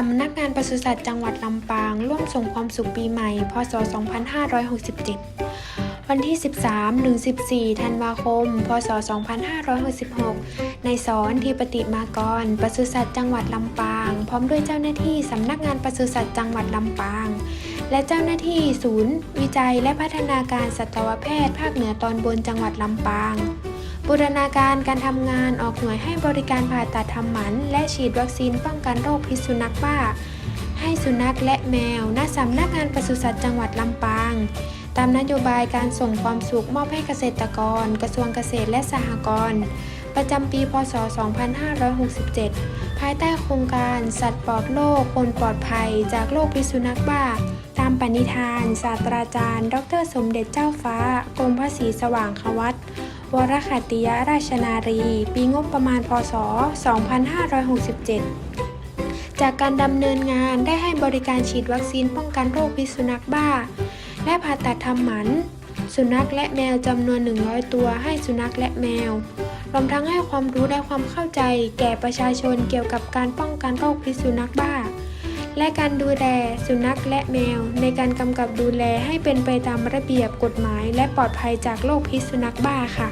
สำนักงานปศุสัตว์จังหวัดลำปาง ร่วมส่งความสุขปีใหม่ พศ 2567 วันที่ 13ถึง14 ธันวาคม พศ 2566 ในสอนทีปฏิมากรปศุสัตว์จังหวัดลำปาง พร้อมด้วยเจ้าหน้าที่สำนักงานปศุสัตว์จังหวัดลำปาง และเจ้าหน้าที่ศูนย์ วิจัยและพัฒนาการสัตวแพทย์ภาคเหนือตอนบนจังหวัดลำปาง บูรณาการการทำงานออกหน่วยให้บริการผ่าตัดทำหมัน และฉีดวัคซีนป้องกันโรคพิษสุนัขบ้า ให้สุนัขและแมว ณ สำนักงานปศุสัตว์จังหวัดลำปาง ตามนโยบายการส่งความสุขมอบให้เกษตรกร กระทรวงเกษตรและสหกรณ์ประจำปี พศ 2567 ภายใต้โครงการสัตว์ปลอดโรคคนปลอดภัยจากโรคพิษสุนัขบ้า ตามปณิธาน ศาสตราจารย์ ดร สมเด็จเจ้าฟ้า กรมพระศรีสว่างควัตวรขัตติยราชนารี ปีงบประมาณ พศ 2567 จากการดำเนินงานได้ให้บริการฉีดวัคซีนป้องกันโรคพิษสุนัขบ้า และผ่าตัดทำหมัน สุนัขและแมวจำนวน 100 ตัวให้สุนัขและแมว รวมทั้งให้ความรู้และความเข้าใจ แก่ประชาชนเกี่ยวกับการป้องกันโรคพิษสุนัขบ้า และการดูแลสุนัขและแมว ในการกำกับดูแลให้เป็นไปตามระเบียบกฎหมาย และปลอดภัยจากโรคพิษสุนัขบ้าค่ะ